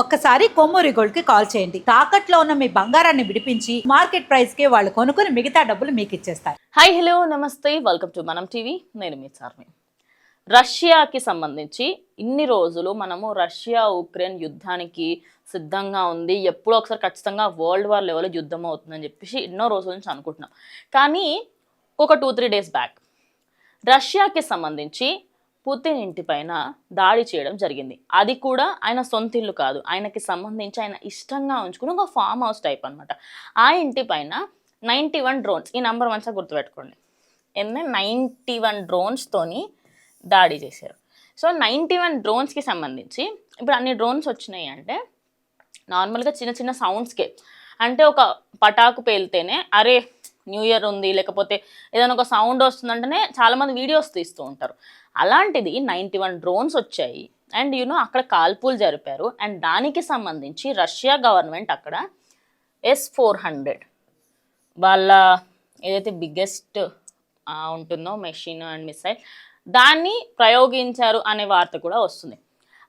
ఒక్కసారి కొమ్మూరి గోల్డ్కి కాల్ చేయండి. తాకట్లో ఉన్న మీ బంగారాన్ని విడిపించి మార్కెట్ ప్రైస్కి వాళ్ళు కొనుక్కుని మిగతా డబ్బులు మీకు ఇచ్చేస్తారు. హాయ్ హలో నమస్తే. Welcome to Manam TV. నేను మీ చార్మి. రష్యాకి సంబంధించి ఇన్ని రోజులు మనము రష్యా ఉక్రెయిన్ యుద్ధానికి సిద్ధంగా ఉంది. ఎప్పుడో ఒకసారి ఖచ్చితంగా వరల్డ్ వార్ లెవెల్లో యుద్ధం అవుతుందని చెప్పేసి ఎన్నో రోజుల నుంచి అనుకుంటున్నాం. కానీ ఒక టూ త్రీ డేస్ బ్యాక్ రష్యాకి సంబంధించి పుతిన్ ఇంటిపైన దాడి చేయడం జరిగింది. అది కూడా ఆయన సొంత ఇల్లు కాదు. ఆయనకి సంబంధించి ఆయన ఇష్టంగా ఉంచుకుని ఒక ఫామ్ హౌస్ టైప్ అనమాట ఆ ఇంటిపైన నైంటీ వన్ డ్రోన్స్ ఈ నెంబర్ మంచిగా గుర్తుపెట్టుకోండి. ఎన్ని? నైంటీ వన్ డ్రోన్స్తోని దాడి చేశారు. సో నైంటీ వన్ డ్రోన్స్కి సంబంధించి ఇప్పుడు అన్ని డ్రోన్స్ వచ్చినాయి అంటే నార్మల్గా చిన్న చిన్న సౌండ్స్కే. అంటే ఒక పటాకు పేలితేనే అరే న్యూ ఇయర్ ఉంది లేకపోతే ఏదైనా ఒక సౌండ్ వస్తుందంటేనే చాలామంది వీడియోస్ తీస్తూ ఉంటారు. అలాంటిది నైంటీ వన్ డ్రోన్స్ వచ్చాయి. అండ్ యూనో అక్కడ కాల్పులు జరిపారు. అండ్ దానికి సంబంధించి రష్యా గవర్నమెంట్ అక్కడ ఎస్ ఫోర్ హండ్రెడ్ వాళ్ళ ఏదైతే బిగ్గెస్ట్ ఉంటుందో మెషిన్ అండ్ మిసైల్ దాన్ని ప్రయోగించారు అనే వార్త కూడా వస్తుంది.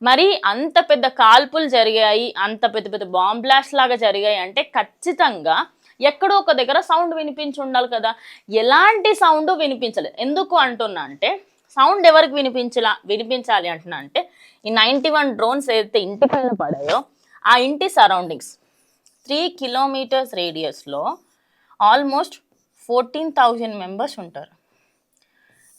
మరి అంత పెద్ద కాల్పులు జరిగాయి అంత పెద్ద పెద్ద బాంబ్ బ్లాస్ట్ లాగా జరిగాయి అంటే ఖచ్చితంగా ఎక్కడో ఒక దగ్గర సౌండ్ వినిపించి ఉండాలి కదా. ఎలాంటి సౌండ్ వినిపించలేదు. ఎందుకు అంటున్నా అంటే సౌండ్ ఎవరికి వినిపించలా వినిపించాలి అంటున్నా అంటే ఈ నైంటీ వన్ డ్రోన్స్ ఏదైతే ఇంటి పైన పడాయో ఆ ఇంటి సరౌండింగ్స్. త్రీ కిలోమీటర్స్ రేడియస్లో ఆల్మోస్ట్ ఫోర్టీన్ థౌజండ్ మెంబర్స్ ఉంటారు.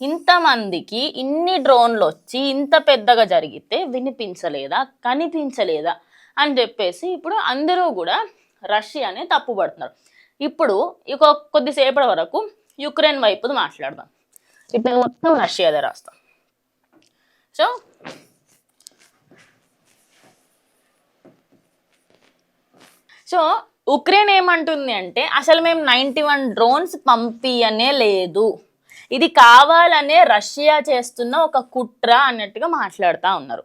ఇంతమందికి ఇన్ని డ్రోన్లు వచ్చి ఇంత పెద్దగా జరిగితే వినిపించలేదా కనిపించలేదా అని చెప్పేసి ఇప్పుడు అందరూ కూడా రష్యాని తప్పుపడుతున్నారు ఇప్పుడు ఇక కొద్దిసేపటి వరకు యుక్రెయిన్ వైపుది మాట్లాడదాం. ఇప్పుడు నేను మొత్తం రష్యాదే రాస్తాం. సో సో ఉక్రెయిన్ ఏమంటుంది అంటే అసలు మేము నైంటీ వన్ డ్రోన్స్ పంపియనే లేదు. ఇది కావాలనే రష్యా చేస్తున్న ఒక కుట్ర అన్నట్టుగా మాట్లాడుతూ ఉన్నారు.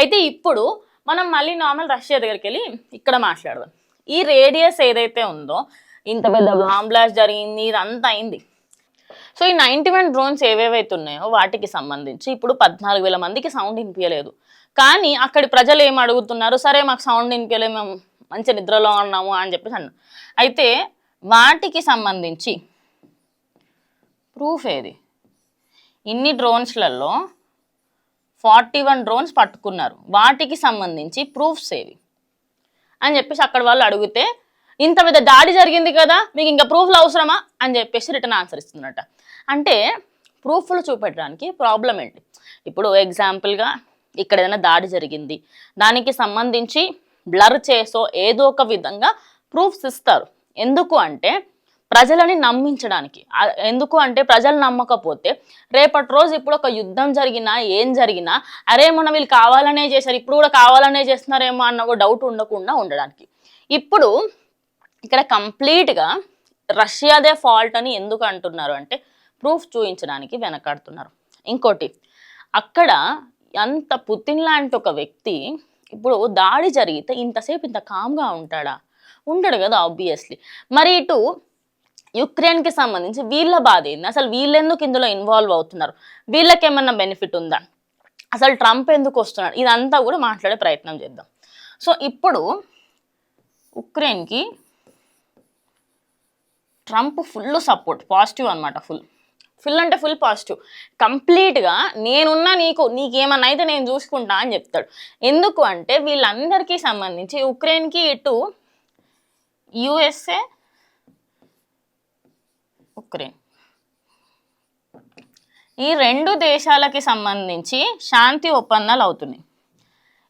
అయితే ఇప్పుడు మనం మళ్ళీ నార్మల్ రష్యా దగ్గరికి వెళ్ళి ఇక్కడ మాట్లాడదాం. ఈ రేడియస్ ఏదైతే ఉందో ఇంత పెద్ద బాంబ్ బ్లాస్ట్ జరిగింది ఇదంతా అయింది. సో ఈ నైంటీ వన్ డ్రోన్స్ ఏవేవైతే ఉన్నాయో వాటికి సంబంధించి ఇప్పుడు పద్నాలుగు వేల మందికి సౌండ్ వినిపించలేదు కానీ అక్కడి ప్రజలు ఏం అడుగుతున్నారు? సరే మాకు సౌండ్ వినిపించలేదు మేము మంచి నిద్రలో ఉన్నాము అని చెప్పేసి అన్న అయితే వాటికి సంబంధించి ప్రూఫ్ ఏది? ఇన్ని డ్రోన్స్లలో ఫార్టీ వన్ డ్రోన్స్ పట్టుకున్నారు. వాటికి సంబంధించి ప్రూఫ్స్ ఏవి? అని చెప్పేసి అక్కడ వాళ్ళు అడిగితే ఇంత పెద్ద దాడి జరిగింది కదా మీకు ఇంకా ప్రూఫ్లు అవసరమా? అని చెప్పేసి రిటర్న్ ఆన్సర్ ఇస్తుందన్నట అంటే ప్రూఫ్లు చూపెట్టడానికి ప్రాబ్లం ఏంటి? ఇప్పుడు ఎగ్జాంపుల్గా ఇక్కడ ఏదైనా దాడి జరిగింది. దానికి సంబంధించి బ్లర్ చేసో ఏదో ఒక విధంగా ప్రూఫ్స్ ఇస్తారు. ఎందుకు అంటే ప్రజలని నమ్మించడానికి. ఎందుకు అంటే ప్రజలు నమ్మకపోతే రేపటి రోజు ఇప్పుడు ఒక యుద్ధం జరిగినా ఏం జరిగినా అరే మనం వీళ్ళు కావాలనే చేశారు ఇప్పుడు కూడా కావాలనే చేస్తున్నారేమో అన్న ఒక డౌట్ ఉండకుండా ఉండడానికి. ఇప్పుడు ఇక్కడ కంప్లీట్గా రష్యాదే ఫాల్ట్ అని ఎందుకు అంటున్నారు అంటే ప్రూఫ్ చూపించడానికి వెనకాడుతున్నారు. ఇంకోటి అక్కడ అంత పుతిన్ లాంటి ఒక వ్యక్తి ఇప్పుడు దాడి జరిగితే ఇంతసేపు ఇంత కామ్గా ఉంటాడా? ఉండడు కదా ఆబ్వియస్లీ మరి ఇటు యుక్రెయిన్కి సంబంధించి వీళ్ళ బాధ ఏంది? అసలు వీళ్ళెందుకు ఇందులో ఇన్వాల్వ్ అవుతున్నారు? వీళ్ళకి ఏమన్నా బెనిఫిట్ ఉందా? అసలు ట్రంప్ ఎందుకు వస్తున్నాడు? ఇదంతా కూడా మాట్లాడే ప్రయత్నం చేద్దాం. సో ఇప్పుడు ఉక్రెయిన్కి ట్రంప్ ఫుల్ సపోర్ట్ పాజిటివ్ అనమాట ఫుల్. ఫుల్ అంటే ఫుల్ పాజిటివ్. కంప్లీట్గా నేనున్నా నీకు నీకేమన్నా అయితే నేను చూసుకుంటా అని చెప్తాడు. ఎందుకు అంటే వీళ్ళందరికీ సంబంధించి ఉక్రెయిన్కి ఇటు యుఎస్ఏ ఉక్రెయిన్ ఈ రెండు దేశాలకి సంబంధించి శాంతి ఒప్పందాలు అవుతున్నాయి.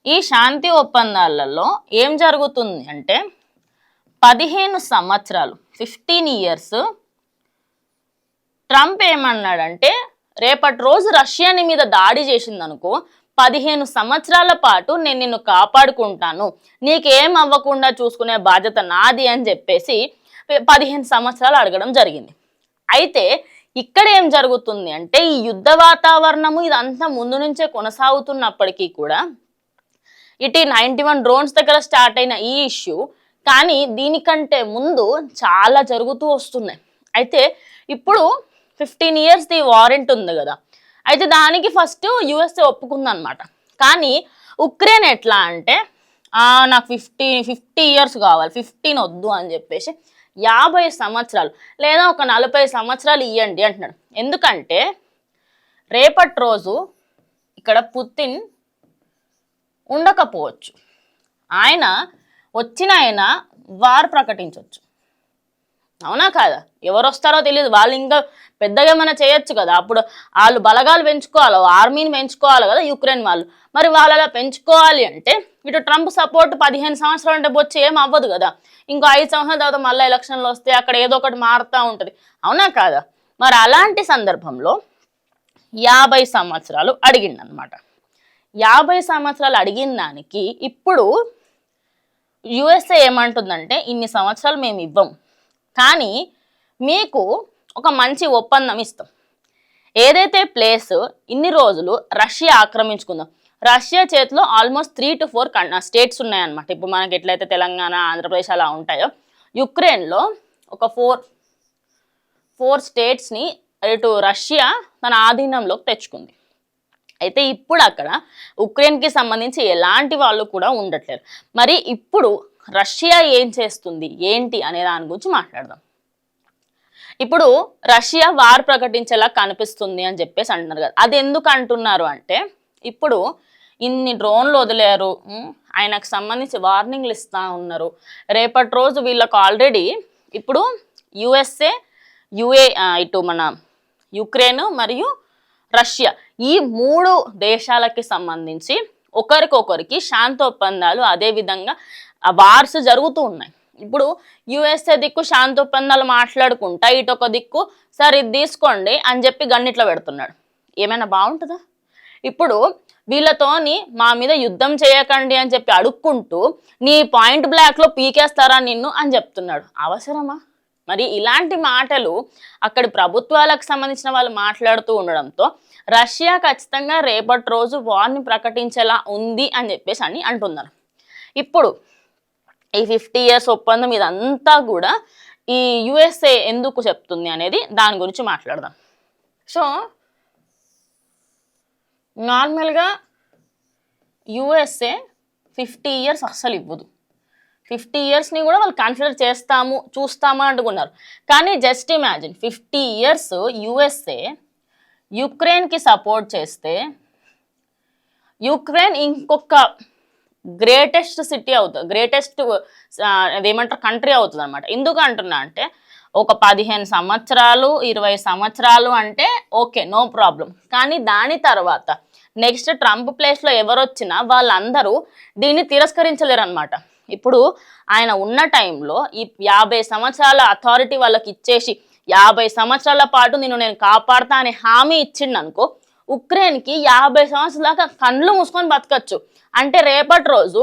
ఈ శాంతి ఒప్పందాలలో ఏం జరుగుతుంది అంటే పదిహేను సంవత్సరాలు ఫిఫ్టీన్ ఇయర్స్ ట్రంప్ ఏమన్నాడంటే రేపటి రోజు రష్యాని మీద దాడి చేసిందనుకో పదిహేను సంవత్సరాల పాటు నేను నిన్ను కాపాడుకుంటాను. నీకేం అవ్వకుండా చూసుకునే బాధ్యత నాది అని చెప్పేసి పదిహేను సంవత్సరాలు అడగడం జరిగింది. అయితే ఇక్కడ ఏం జరుగుతుంది అంటే ఈ యుద్ధ వాతావరణము ఇదంతా ముందు నుంచే కొనసాగుతున్నప్పటికీ కూడా ఇటు నైంటీ వన్ డ్రోన్స్ దగ్గర స్టార్ట్ అయిన ఈ ఇష్యూ కానీ దీనికంటే ముందు చాలా జరుగుతూ వస్తున్నాయి. అయితే ఇప్పుడు ఫిఫ్టీన్ ఇయర్స్ ది వారెంట్ ఉంది కదా. అయితే దానికి ఫస్ట్ యుఎస్ఏ ఒప్పుకుందనమాట కానీ ఉక్రెయిన్ ఎట్లా అంటే నాకు ఫిఫ్టీ ఫిఫ్టీ ఇయర్స్ కావాలి ఫిఫ్టీన్ వద్దు అని చెప్పేసి యాభై సంవత్సరాలు లేదా ఒక నలభై సంవత్సరాలు ఇవ్వండి అంటున్నాడు. ఎందుకంటే రేపటి రోజు ఇక్కడ పుతిన్ ఉండకపోవచ్చు. ఆయన వచ్చిన ఆయన వారు ప్రకటించవచ్చు అవునా కాదా? ఎవరు వస్తారో తెలియదు వాళ్ళు ఇంకా పెద్దగా ఏమైనా చేయొచ్చు కదా. అప్పుడు వాళ్ళు బలగాలు పెంచుకోవాలి? ఆర్మీని పెంచుకోవాలి కదా యుక్రెయిన్ వాళ్ళు? మరి వాళ్ళు అలా పెంచుకోవాలి అంటే ఇటు ట్రంప్ సపోర్ట్ పదిహేను సంవత్సరాలు అంటే వచ్చి ఏం అవ్వదు కదా. ఇంకో ఐదు సంవత్సరాల తర్వాత మళ్ళీ ఎలక్షన్లు వస్తే అక్కడ ఏదో ఒకటి మారుతూ ఉంటుంది. అవునా కాదా? మరి అలాంటి సందర్భంలో యాభై సంవత్సరాలు అడిగిండనమాట. యాభై సంవత్సరాలు అడిగిన దానికి ఇప్పుడు యుఎస్ఏ ఏమంటుందంటే ఇన్ని సంవత్సరాలు మేము ఇవ్వం. కానీ మీకు ఒక మంచి ఒప్పందం ఇస్తాం. ఏదైతే ప్లేస్ ఇన్ని రోజులు రష్యా ఆక్రమించుకుందాం రష్యా చేతిలో almost three two four states ఉన్నాయన్నమాట. ఇప్పుడు మనకి ఎట్లయితే తెలంగాణ ఆంధ్రప్రదేశ్ అలా ఉంటాయో యుక్రెయిన్లో ఒక ఫోర్ ఫోర్ స్టేట్స్ని ఇటు రష్యా తన ఆధీనంలోకి తెచ్చుకుంది. అయితే ఇప్పుడు అక్కడ ఉక్రెయిన్కి సంబంధించి ఎలాంటి వాళ్ళు కూడా ఉండట్లేరు మరి ఇప్పుడు రష్యా ఏం చేస్తుంది? ఏంటి? అనే దాని గురించి మాట్లాడదాం. ఇప్పుడు రష్యా వార్ ప్రకటించేలా కనిపిస్తుంది అని చెప్పేసి అంటున్నారు కదా. అది ఎందుకు అంటున్నారు అంటే ఇప్పుడు ఇన్ని డ్రోన్లు వదిలేరు ఆయనకు సంబంధించి వార్నింగ్లు ఇస్తా ఉన్నారు. రేపటి రోజు వీళ్ళకు ఆల్రెడీ ఇప్పుడు యుఎస్ఏ యుఏ ఇటు మన యుక్రెయిన్ మరియు రష్యా ఈ మూడు దేశాలకి సంబంధించి ఒకరికొకరికి శాంతోప్పందాలు అదేవిధంగా ఆ వార్స్ జరుగుతూ ఉన్నాయి. ఇప్పుడు యుఎస్ఏ దిక్కు శాంతి ఒప్పందాలు మాట్లాడుకుంటా ఇటు ఒక దిక్కు సార్ ఇది తీసుకోండి అని చెప్పి గన్నిట్లో పెడుతున్నాడు. ఏమైనా బాగుంటుందా? ఇప్పుడు వీళ్ళతోని మా మీద యుద్ధం చేయకండి అని చెప్పి అడుక్కుంటూ నీ పాయింట్ బ్లాక్లో పీకేస్తారా నిన్ను అని చెప్తున్నాడు. అవసరమా? మరి ఇలాంటి మాటలు అక్కడి ప్రభుత్వాలకు సంబంధించిన వాళ్ళు మాట్లాడుతూ ఉండడంతో రష్యా ఖచ్చితంగా రేపటి రోజు వార్ని ప్రకటించేలా ఉంది అని చెప్పేసి అని అంటున్నారు. ఇప్పుడు ఈ ఫిఫ్టీ ఇయర్స్ ఒప్పందం ఇదంతా కూడా ఈ యుఎస్ఏ ఎందుకు చెప్తుంది అనేది దాని గురించి మాట్లాడదాం. సో నార్మల్గా యుఎస్ఏ ఫిఫ్టీ ఇయర్స్ అస్సలు ఇవ్వదు. ఫిఫ్టీ ఇయర్స్ని కూడా వాళ్ళు కన్సిడర్ చేస్తాము చూస్తామా అంటుకున్నారు. కానీ just imagine fifty years USA యుక్రెయిన్కి support చేస్తే యుక్రెయిన్ ఇంకొక గ్రేటెస్ట్ సిటీ అవుతుంది గ్రేటెస్ట్ అదేమంటారు కంట్రీ అవుతుంది అనమాట ఎందుకు అంటున్నా అంటే ఒక పదిహేను సంవత్సరాలు ఇరవై సంవత్సరాలు అంటే ఓకే నో ప్రాబ్లం. కానీ దాని తర్వాత నెక్స్ట్ ట్రంప్ ప్లేస్లో ఎవరు వచ్చినా వాళ్ళందరూ దీన్ని తిరస్కరించలేరు అనమాట ఇప్పుడు ఆయన ఉన్న టైంలో ఈ యాభై సంవత్సరాల అథారిటీ వాళ్ళకి ఇచ్చేసి యాభై సంవత్సరాల పాటు నేను నేను కాపాడుతా అనే హామీ ఇచ్చిండు అనుకో ఉక్రెయిన్కి యాభై సంవత్సరాల దాకా కళ్ళు మూసుకొని బతకచ్చు. అంటే రేపటి రోజు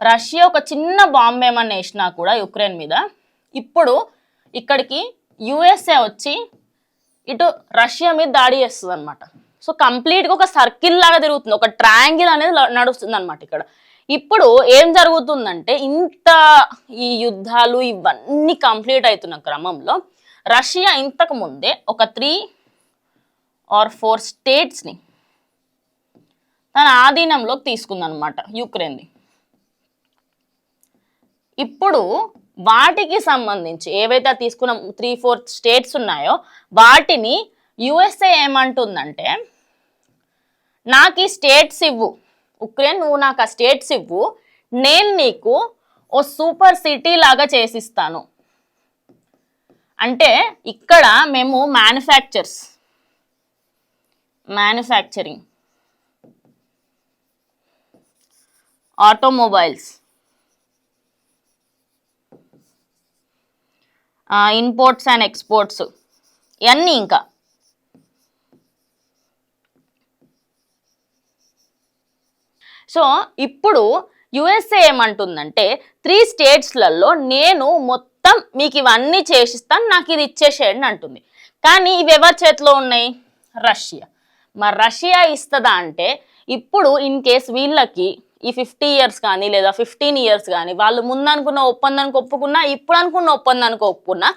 రష్యా ఒక చిన్న బాంబు ఏమన్నా వేసినా కూడా యుక్రెయిన్ మీద. ఇప్పుడు ఇక్కడికి యుఎస్ఏ వచ్చి ఇటు రష్యా మీద దాడి చేస్తుంది అనమాట సో కంప్లీట్గా ఒక సర్కిల్ లాగా తిరుగుతుంది. ఒక ట్రయాంగిల్ అనేది నడుస్తుంది అనమాట ఇక్కడ. ఇప్పుడు ఏం జరుగుతుందంటే ఇంత ఈ యుద్ధాలు ఇవన్నీ కంప్లీట్ అవుతున్న క్రమంలో రష్యా ఇంతకు ముందే ఒక త్రీ ఆర్ ఫోర్ స్టేట్స్ని తన ఆధీనంలోకి తీసుకుందనమాట యుక్రెయిన్ది. ఇప్పుడు వాటికి సంబంధించి ఏవైతే తీసుకున్న త్రీ ఫోర్ స్టేట్స్ ఉన్నాయో వాటిని యుఎస్ఏ ఏమంటుందంటే నాకు ఈ స్టేట్స్ ఇవ్వు. ఉక్రెయిన్ నువ్వు నాకు ఆ స్టేట్స్ ఇవ్వు. నేను నీకు ఓ సూపర్ సిటీ లాగా చేసిస్తాను. అంటే ఇక్కడ మేము manufactures manufacturing. Automobiles. Imports and exports. ఇవన్నీ ఇంకా. సో ఇప్పుడు యుఎస్ఏ ఏమంటుందంటే త్రీ స్టేట్స్లలో నేను మొత్తం మీకు ఇవన్నీ చేసిస్తాను నాకు ఇది ఇచ్చేసేయండి అంటుంది. కానీ ఇవి ఎవరి చేతిలో ఉన్నాయి? రష్యా. మరి రష్యా ఇస్తుందా అంటే ఇప్పుడు ఇన్ కేస్ వీళ్ళకి ఈ ఫిఫ్టీ ఇయర్స్ కానీ లేదా ఫిఫ్టీన్ ఇయర్స్ కానీ వాళ్ళు ముందనుకున్న ఒప్పందానికి ఒప్పుకున్నా ఇప్పుడు అనుకున్న ఒప్పందానికి ఒప్పుకున్నా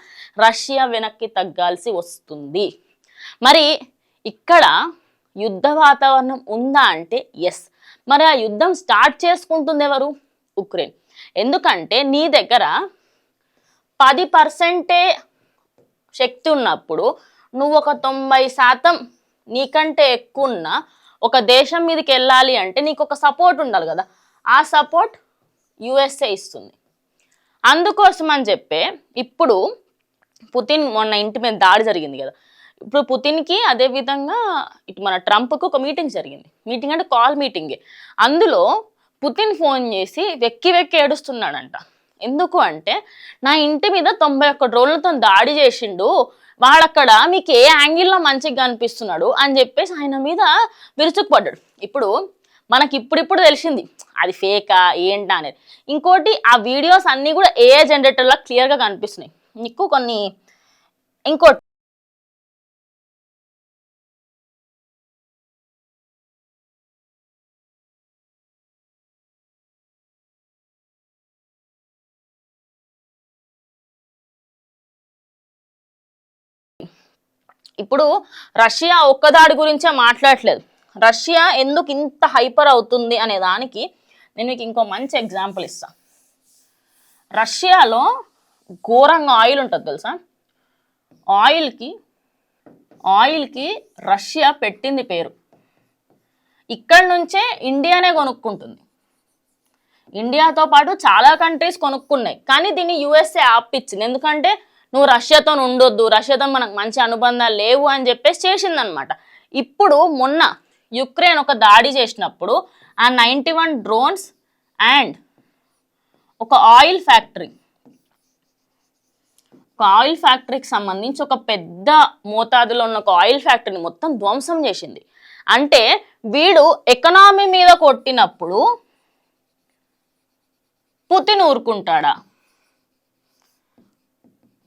రష్యా వెనక్కి తగ్గాల్సి వస్తుంది. మరి ఇక్కడ యుద్ధ వాతావరణం ఉందా అంటే ఎస్ మరి ఆ యుద్ధం స్టార్ట్ చేసుకుంటుంది ఎవరు? ఉక్రెయిన్. ఎందుకంటే నీ దగ్గర పది పర్సెంటే శక్తి ఉన్నప్పుడు నువ్వు ఒక తొంభై శాతం నీకంటే ఎక్కువ ఉన్న ఒక దేశం మీదకి వెళ్ళాలి అంటే నీకు ఒక సపోర్ట్ ఉండాలి కదా. ఆ సపోర్ట్ యుఎస్ఏ ఇస్తుంది. అందుకోసం అని చెప్పే ఇప్పుడు పుతిన్ మొన్న ఇంటి మీద దాడి జరిగింది కదా. ఇప్పుడు పుతిన్కి అదే విధంగా ఇటు మన ట్రంప్కు ఒక మీటింగ్ జరిగింది. మీటింగ్ అంటే కాల్ మీటింగే అందులో పుతిన్ ఫోన్ చేసి వెక్కి వెక్కి ఏడుస్తున్నాడంట. ఎందుకు అంటే నా ఇంటి మీద తొంభై ఒక్క డ్రోన్లతో దాడి చేసిండు వాడక్కడ మీకు ఏ యాంగిల్లో మంచిగా కనిపిస్తున్నాడు అని చెప్పేసి ఆయన మీద విరుచుకుపడ్డాడు. ఇప్పుడు మనకి ఇప్పుడిప్పుడు తెలిసింది అది ఫేకా ఏంటా అనేది. ఇంకోటి ఆ వీడియోస్ అన్నీ కూడా ఏ జనరేటర్లో క్లియర్గా కనిపిస్తున్నాయి. నీకు కొన్ని ఇంకోటి ఇప్పుడు రష్యా ఒక్క దాడి గురించే మాట్లాడట్లేదు. రష్యా ఎందుకు ఇంత హైపర్ అవుతుంది అనే దానికి నేను మీకు ఇంకో మంచి ఎగ్జాంపుల్ ఇస్తా. రష్యాలో ఘోరంగా ఆయిల్ ఉంటుంది తెలుసా? ఆయిల్కి ఆయిల్కి రష్యా పెట్టింది పేరు. ఇక్కడి నుంచే ఇండియానే కొనుక్కుంటుంది. ఇండియాతో పాటు చాలా కంట్రీస్ కొనుక్కున్నాయి. కానీ దీన్ని యుఎస్ఏ ఆపిచ్చింది. ఎందుకంటే నువ్వు రష్యాతో ఉండొద్దు రష్యాతో మనకు మంచి అనుబంధాలు లేవు అని చెప్పేసి చేసిందనమాట. ఇప్పుడు మొన్న యుక్రెయిన్ ఒక దాడి చేసినప్పుడు ఆ నైంటీ వన్ డ్రోన్స్ అండ్ ఒక ఆయిల్ ఫ్యాక్టరీ ఒక ఆయిల్ ఫ్యాక్టరీకి సంబంధించి ఒక పెద్ద మోతాదులో ఉన్న ఒక ఆయిల్ ఫ్యాక్టరీని మొత్తం ధ్వంసం చేసింది. అంటే వీడు ఎకనామీ మీద కొట్టినప్పుడు పుతిన్ ఊరుకుంటాడా?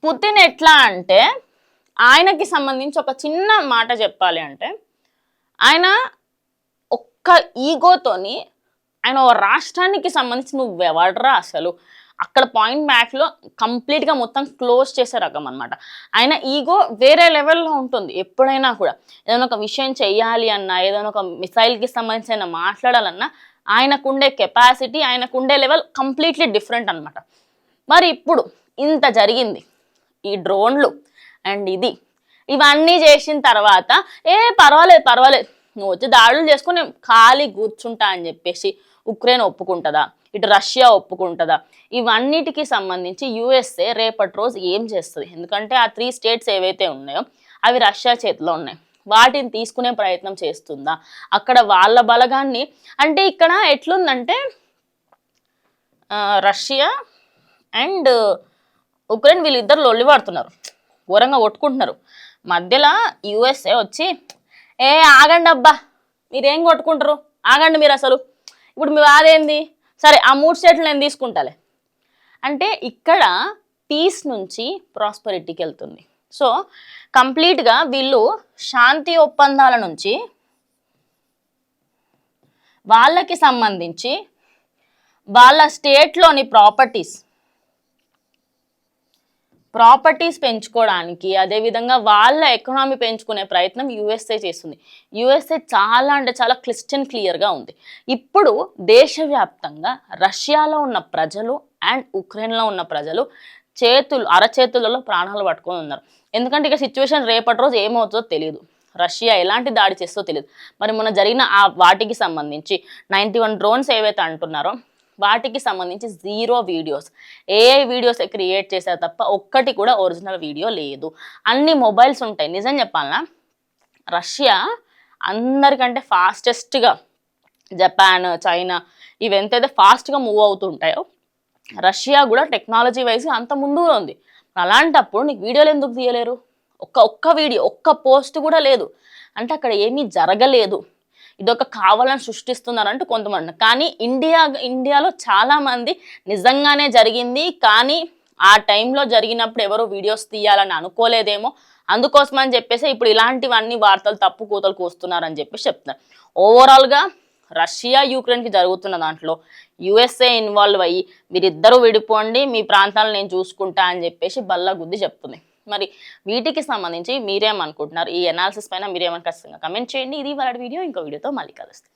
పుతిన్ ఎట్లా అంటే ఆయనకి సంబంధించి ఒక చిన్న మాట చెప్పాలి అంటే ఆయన ఒక్క ఈగోతోని ఆయన ఓ రాష్ట్రానికి సంబంధించి నువ్వు ఎవడరా అసలు? అక్కడ పాయింట్ బ్యాక్లో కంప్లీట్గా మొత్తం క్లోజ్ చేసే రకం అనమాట ఆయన ఈగో వేరే లెవెల్లో ఉంటుంది. ఎప్పుడైనా కూడా ఏదైనా ఒక విషయం చెయ్యాలి అన్నా ఏదైనా ఒక మిసైల్కి సంబంధించిన మాట్లాడాలన్నా ఆయనకుండే కెపాసిటీ ఆయనకుండే లెవెల్ కంప్లీట్లీ డిఫరెంట్ అనమాట మరి ఇప్పుడు ఇంత జరిగింది. ఈ డ్రోన్లు అండ్ ఇది. ఇవన్నీ చేసిన తర్వాత ఏ పర్వాలేదు పర్వాలేదు. నువ్వు వచ్చి దాడులు చేసుకుని ఖాళీ కూర్చుంటా అని చెప్పేసి ఉక్రెయిన్ ఒప్పుకుంటుందా? ఇటు రష్యా ఒప్పుకుంటుందా? ఇవన్నిటికి సంబంధించి యుఎస్ఏ రేపటి రోజు ఏం చేస్తుంది? ఎందుకంటే ఆ త్రీ స్టేట్స్ ఏవైతే ఉన్నాయో అవి రష్యా చేతిలో ఉన్నాయి. వాటిని తీసుకునే ప్రయత్నం చేస్తుందా? అక్కడ వాళ్ళ బలగాన్ని అంటే ఇక్కడ ఎట్లుందంటే రష్యా అండ్ ఉక్రెయిన్ వీళ్ళిద్దరు లొల్లి పడుతున్నారు ఘోరంగా కొట్టుకుంటున్నారు. మధ్యలో యుఎస్ఏ వచ్చి ఏ ఆగండి అబ్బా మీరేం కొట్టుకుంటారు ఆగండి మీరు అసలు. ఇప్పుడు మీ బాధేంది సరే ఆ మూడు స్టేట్లు నేను తీసుకుంటాలే. అంటే ఇక్కడ పీస్ నుంచి ప్రాస్పరిటీకి వెళ్తుంది. సో కంప్లీట్గా వీళ్ళు శాంతి ఒప్పందాల నుంచి వాళ్ళకి సంబంధించి వాళ్ళ స్టేట్లోని ప్రాపర్టీస్ ప్రాపర్టీస్ పెంచుకోవడానికి అదేవిధంగా వాళ్ళ ఎకనామీ పెంచుకునే ప్రయత్నం యుఎస్ఏ చేస్తుంది. యుఎస్ఏ చాలా అంటే చాలా క్లిస్టన్ క్లియర్గా ఉంది. ఇప్పుడు దేశవ్యాప్తంగా రష్యాలో ఉన్న ప్రజలు అండ్ ఉక్రెయిన్లో ఉన్న ప్రజలు చేతులు అరచేతులలో ప్రాణాలు పట్టుకొని ఉన్నారు. ఎందుకంటే ఇక సిచ్యువేషన్ రేపటి రోజు ఏమవుతుందో తెలియదు రష్యా ఎలాంటి దాడి చేస్తో తెలియదు మరి మొన్న జరిగిన ఆ వాటికి సంబంధించి నైంటీ వన్ డ్రోన్స్ ఏవైతే అంటున్నారో వాటికి సంబంధించి zero videos AI videos create చేశారు తప్ప ఒక్కటి కూడా ఒరిజినల్ వీడియో లేదు. అన్ని మొబైల్స్ ఉంటాయి. నిజం చెప్పాలనా? రష్యా అందరికంటే ఫాస్టెస్ట్గా జపాన్ చైనా ఇవి ఎంతైతే ఫాస్ట్గా మూవ్ అవుతుంటాయో రష్యా కూడా టెక్నాలజీ వైజ్ అంత ముందుగా ఉంది. అలాంటప్పుడు నీకు వీడియోలు ఎందుకు తీయలేరు? ఒక్క ఒక్క వీడియో ఒక్క పోస్ట్ కూడా లేదు. అంటే అక్కడ ఏమీ జరగలేదు. ఇదొక కావాలని సృష్టిస్తున్నారంటూ కొంతమంది. కానీ ఇండియా ఇండియాలో చాలామంది నిజంగానే జరిగింది. కానీ ఆ టైంలో జరిగినప్పుడు ఎవరు వీడియోస్ తీయాలని అనుకోలేదేమో. అందుకోసం అని చెప్పేసి ఇప్పుడు ఇలాంటివన్నీ వార్తలు తప్పు కూతలు కూస్తున్నారని చెప్పేసి చెప్తున్నారు. ఓవరాల్గా రష్యా యూక్రెయిన్కి జరుగుతున్న దాంట్లో యుఎస్ఏ ఇన్వాల్వ్ అయ్యి మీరిద్దరూ విడిపోండి మీ ప్రాంతాలను నేను చూసుకుంటా అని చెప్పేసి బల్ల గుద్ది చెప్తుంది. మరి వీటికి సంబంధించి మీరేమనుకుంటున్నారు? ఈ అనాలిసిస్ పైన మీరేమని ఖచ్చితంగా కమెంట్ చేయండి. ఇది వాళ్ళ వీడియో. ఇంకో వీడియోతో మళ్ళీ కలుస్తాం.